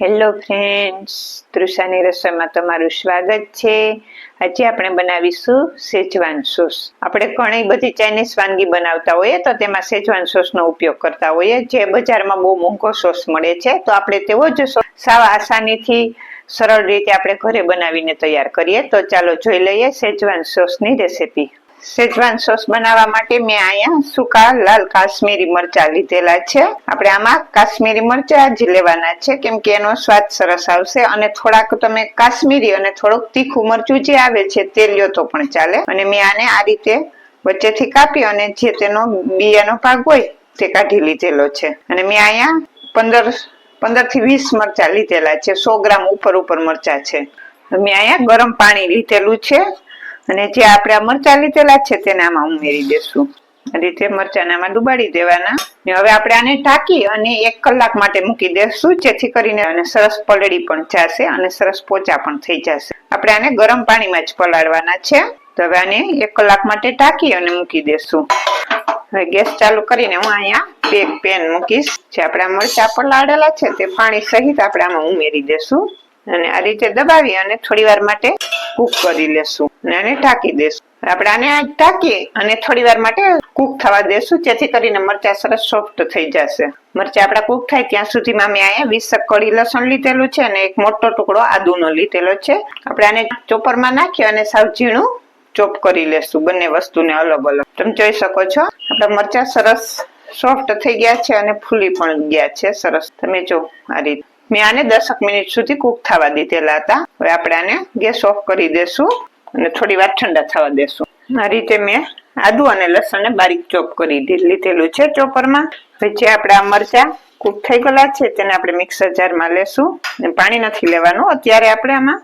Hello friends તૃષાની રસોઈમાં તમારું સ્વાગત છે. આજે આપણે બનાવીશું સેજવાન સોસ. આપણે ઘણી બધી ચાઇનીઝ વાનગી બનાવતા હોઈએ તો તેમાં સેજવાન સોસનો ઉપયોગ કરતા હોઈએ. જે બજારમાં બહુ મોંઘો સોસ મળે છે, તો આપણે તેવો જ સોસ સાવ આસાનીથી, સરળ રીતે આપણે ઘરે બનાવીને તૈયાર કરીએ. તો ચાલો જોઈ લઈએ સેજવાન સોસની રેસીપી. સેજવાન સોસ બનાવવા માટે મેં અહીંયા સૂકા લાલ કાશ્મીરી મરચા લીધેલા છે. આપણે આમાં કાશ્મીરી મરચા જ લેવાના છે, કેમ કે એનો સ્વાદ સરસ આવશે અને થોડાક તમે કાશ્મીરી અને થોડુંક તીખું મરચું જે આવે છે તે લ્યો તો પણ ચાલે. અને મેં આને આ રીતે વચ્ચેથી કાપી અને જે તેનો બિયાનો ભાગ હોય તે કાઢી લીધેલો છે. અને મેં અહીંયા પંદર પંદરથી વીસ મરચા લીધેલા છે, સો ગ્રામ ઉપર ઉપર મરચા છે. મેં અહીંયા ગરમ પાણી લીધેલું છે. અને જે આપણે મરચા લીધેલા છે તેને આમાં ઉમેરી દેશું. રીતે મરચાને આમાં ડુબાડી દેવાના. હવે આપણે આને ઢાંકી અને એક કલાક માટે મૂકી દેશું, જેથી કરીને અને સરસ પલળી પણ જશે અને સરસ પોચા પણ થઈ જશે. આપણે આને ગરમ પાણીમાં જ પલાળવાના છે. તો હવે આને એક કલાક માટે ઢાંકી અને મૂકી દેશું. હવે ગેસ ચાલુ કરીને હું અહીંયા એક પેન મૂકીશ. જે આપણા મરચા પલાળેલા છે તે પાણી સહિત આપણે આમાં ઉમેરી દેશું. અને આ રીતે દબાવી અને થોડી વાર માટે કૂક કરી લેશું. અને ઢાંકી દેશું. આપણે આને આ ઢાંકી અને થોડી વાર માટે કૂક થવા દેશું. જેથી કરીને મરચા સરસ સોફ્ટ થઈ જશે. મરચા આપણા કૂક થાય ત્યાં સુધીમાં મેં અહીંયા વીસ કળી લસણ લીધેલું છે અને એક મોટો ટુકડો આદુનો લીધેલો છે. આપણે આને ચોપરમાં નાખી અને સાવ ઝીણું ચોપ કરી લેશું. બંને વસ્તુને અલગ અલગ. તમે જોઈ શકો છો, આપણા મરચા સરસ સોફ્ટ થઈ ગયા છે અને ફૂલી પણ ગયા છે સરસ. તમે જો આ રીતે. મેં આને દસક મિનિટ સુધી કૂક થવા દીધેલા હતા. હવે આપણે આને ગેસ ઓફ કરી દેશું અને થોડી વાર ઠંડા થવા દેશું. આ રીતે મેં આદુ અને લસણને બારીક ચોપ કરી લીધેલું છે ચોપરમાં. પછી આપણે આ મરચા કૂક થઈ ગયેલા છે તેને આપણે મિક્સર જારમાં લેશું. અને પાણી નથી લેવાનું. અત્યારે આપણે આમાં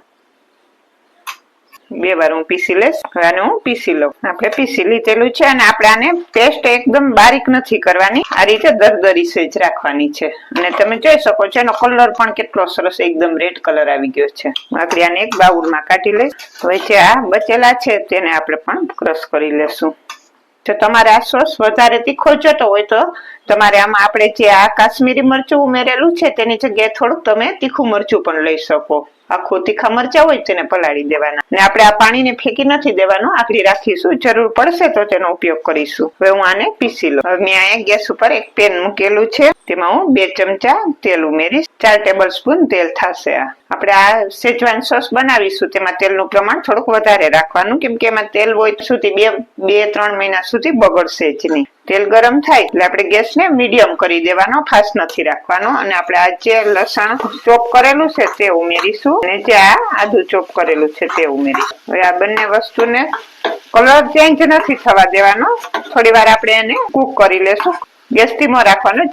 બે વાર હું પીસી લઈશ. હવે આને હું પીસી લઉં. આપણે પીસી લીધેલું છે અને આપણે આને પેસ્ટ એકદમ બારીક નથી કરવાની. આ રીતે દરદરી સેજ રાખવાની છે. અને તમે જોઈ શકો છો એનો કલર પણ કેટલો સરસ એકદમ રેડ કલર આવી ગયો છે. આપણે આને એક બાઉલમાં કાઢી લઈશ. હવે જે આ બચેલા છે તેને આપણે પણ ક્રશ કરી લેશું. જો તમારે આ સોસ વધારે તીખો જોતો હોય તો તમારે આમાં આપણે જે આ કાશ્મીરી મરચું ઉમેરેલું છે તેની જગ્યાએ થોડુંક તમે તીખું મરચું પણ લઈ શકો. આખું તીખા મરચા હોય તેને પલાળી દેવાના. ને આપણે આ પાણીને ફેંકી નથી દેવાનું, આખરી રાખીશું. જરૂર પડશે તો તેનો ઉપયોગ કરીશું. હવે હું આને પીસી લઉં. હવે મેં અહીંયા ગેસ ઉપર એક પેન મૂકેલું છે. તેમાં હું બે ચમચા તેલ ઉમેરીશ. ચાર ટેબલ સ્પૂન તેલ થશે આપણે આ સેજવાન સોસ બનાવીશું, તેમાં તેલનું પ્રમાણ થોડુંક વધારે રાખવાનું, કેમ કે એમાં તેલ હોય સુધી બે બે, ત્રણ મહિના સુધી બગડશે જ નહીં. તેલ ગરમ થાય એટલે આપણે ગેસને મીડિયમ કરી દેવાનો, ફાસ્ટ નથી રાખવાનો. અને આપણે આ જે લસણ ચોપ કરેલું છે તે ઉમેરીશું. અને જે આ આદુ ચોપ કરેલું છે તે ઉમેરીશું. હવે આ બંને વસ્તુને કલર ચેન્જ નથી થવા દેવાનો. થોડી વાર આપણે એને કુક કરી લેશું. ગેસ ધીમો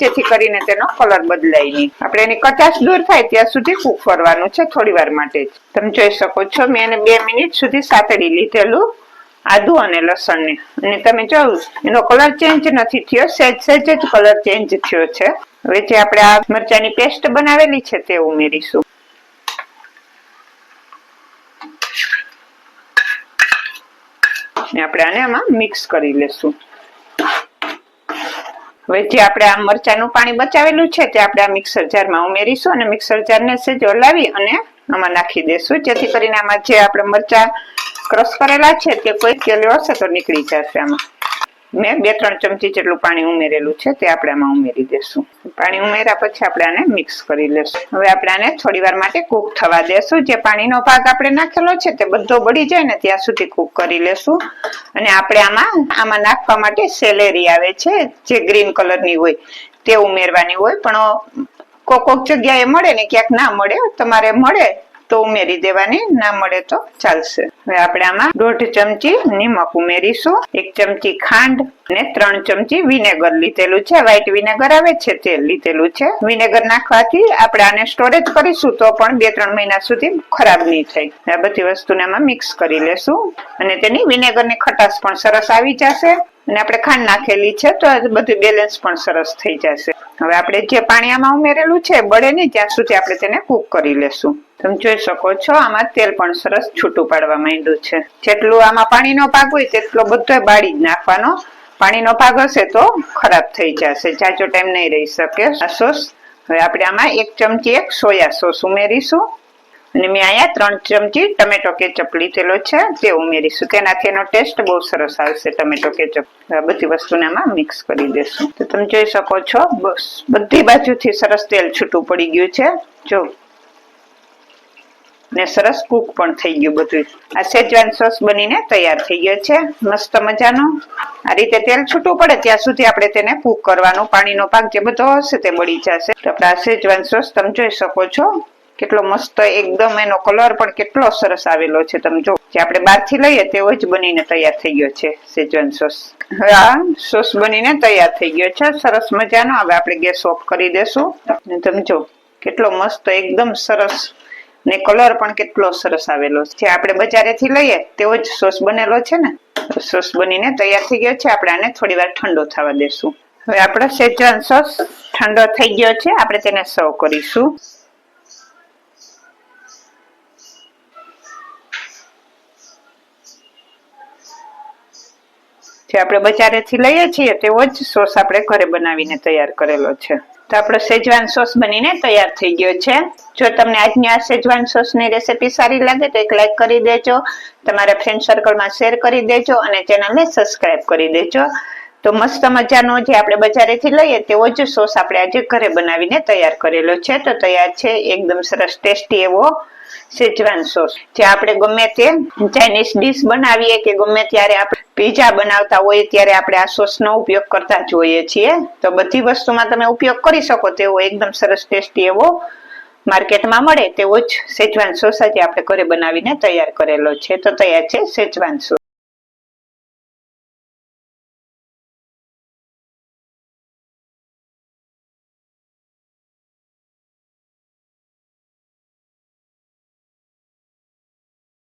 જેથી કરીને તેનો કલર બદલાય નહીં. આપણે એની કચાશ દૂર થાય ત્યાં સુધી કુક કરવાનું છે થોડી વાર માટે જ. તમે જોઈ શકો છો, મેં એને બે મિનિટ સુધી સાતડી લીધેલું આદુ અને લસણ ને અને તમે જોયું, એનો કલર ચેન્જ નથી થયો, સહેજ સહેજ જ કલર ચેન્જ થયો છે. હવે જે આપણે આ મરચાની પેસ્ટ બનાવેલી છે તે ઉમેરીશું. આપણે આને આમાં મિક્સ કરી લેશું. હવે જે આપણે આ મરચાનું પાણી બચાવેલું છે તે આપણે આ મિક્સર જારમાં ઉમેરીશું અને મિક્સર જારને સેજ હલાવી અને આમાં નાખી દેશું. જેથી કરીને આમાં જે આપણે મરચા ક્રશ કરેલા છે તે કોઈ કેલો હશે તો નીકળી જશે આમાં. મેં બે, ત્રણ ચમચી જેટલું પાણી ઉમેરેલું છે, તે આપણે આમાં ઉમેરી દેશું. પાણી ઉમેર્યા પછી આપણે આને મિક્સ કરી લેશું. હવે આપણે આને થોડી વાર માટે કૂક થવા દેશું. જે પાણીનો ભાગ આપણે નાખેલો છે, તે બધો બળી જાય ને ત્યાં સુધી કૂક કરી લેશું. અને આપણે આમાં આમાં નાખવા માટે સેલેરી આવે છે, જે ગ્રીન કલરની હોય, તે ઉમેરવાની હોય. પણ કોક કોક જગ્યાએ મળે ને ક્યાંક ના મળે, તમારે મળે તો ઉમેરી દેવાની, ના મળે તો ચાલશે. હવે આપણે આમાં દોઢ ચમચી નિમક ઉમેરીશું, એક ચમચી ખાંડ અને ત્રણ ચમચી વિનેગર લીધેલું છે. વ્હાઈટ વિનેગર આવે છે તે લીધેલું છે. વિનેગર નાખવાથી આપણે આને સ્ટોરેજ કરીશું તો પણ બે ત્રણ મહિના સુધી ખરાબ નહીં થાય. આ બધી વસ્તુને આમાં મિક્સ કરી લેશું અને તેની વિનેગરની ખટાશ પણ સરસ આવી જશે અને આપણે ખાંડ નાખેલી છે તો બધું બેલેન્સ પણ સરસ થઈ જશે. હવે આપણે જે પાણી આમાં ઉમેરેલું છે બળે નહીં, ત્યાં સુધી આપણે તેને કૂક કરી લેશું. તમે જોઈ શકો છો, આમાં તેલ પણ સરસ છૂટું પાડવા માંડ્યું છે. જેટલું આમાં પાણીનો પાક હોય તેટલો બધો બાળી જ નાખવાનો. પાણીનો પાક હશે તો ખરાબ થઈ જશે. જાજો ટાઈમ નહીં રહી શકે. સોસ. હવે આપણે આમાં એક ચમચી એક સોયા સોસ ઉમેરીશું. અને મેં અહીંયા ત્રણ ચમચી ટમેટો કેચઅપ લીધેલો છે. તે ઉમેરીશું. તેનાથી એનો ટેસ્ટ બહુ સરસ આવશે ટમેટો કે આ બધી વસ્તુને આમાં મિક્સ કરી દેશું. તો તમે જોઈ શકો છો. બસ બધી બાજુથી સરસ તેલ છૂટું પડી ગયું છે. જો ને સરસ કૂક પણ થઈ ગયું બધું આ સેજવાન સોસ બનીને તૈયાર થઈ ગયો છે. મસ્ત મજાનો. આ રીતે તેલ છૂટું પડે ત્યાં સુધી આપણે તેને કૂક કરવાનું પાણીનો પાક જે બધો હશે તે બળી જશે. તો આપણે આ સેજવાન સોસ તમે જોઈ શકો છો. કેટલો મસ્ત એકદમ એનો કલર પણ કેટલો સરસ આવેલો છે તમે જો. જે આપણે બહારથી લઈએ તેવો જ બનીને તૈયાર થઈ ગયો છે સેજવાન સોસ હવે આ સોસ બનીને તૈયાર થઈ ગયો છે. સરસ મજાનો. હવે આપણે ગેસ ઓફ કરી દેશું. ને તમે જો, કેટલો મસ્ત એકદમ સરસ ને કલર પણ કેટલો સરસ આવેલો છે. આપણે બજારેથી લઈએ, તેવો જ સોસ બનેલો છે ને. સોસ બનીને તૈયાર થઈ ગયો છે. આપણે આને થોડી વાર ઠંડો થવા દેશું. હવે આપણો શેજવાન સોસ ઠંડો થઈ ગયો છે. આપણે તેને સર્વ કરીશું. જે આપણે બજારેથી લઈએ છીએ, તેવો જ સોસ આપણે ઘરે બનાવીને તૈયાર કરેલો છે. તો આપણો સેજવાન સોસ બનીને તૈયાર થઈ ગયો છે. જો તમને આજની આ સેજવાન સોસની રેસીપી સારી લાગે તો એક લાઈક કરી દેજો, તમારા ફ્રેન્ડ સર્કલમાં શેર કરી દેજો અને ચેનલને સબસ્ક્રાઇબ કરી દેજો. તો મસ્ત મજાનો જે આપણે બજારેથી લઈએ તેવો જ સોસ આપણે આજે ઘરે બનાવીને તૈયાર કરેલો છે. તો તૈયાર છે, એકદમ સરસ ટેસ્ટી એવો સેજવાન સોસ જે આપણે ગમે તે ચાઇનીઝ ડીશ બનાવીએ કે ગમે ત્યારે આપણે પીઝા બનાવતા હોઈએ ત્યારે આપણે આ સોસનો ઉપયોગ કરતા જ હોઈએ છીએ. તો બધી વસ્તુમાં તમે ઉપયોગ કરી શકો તેવો એકદમ સરસ ટેસ્ટી એવો માર્કેટમાં મળે તેવો જ સેજવાન સોસ આજે આપણે ઘરે બનાવીને તૈયાર કરેલો છે. તો તૈયાર છે સેજવાન સોસ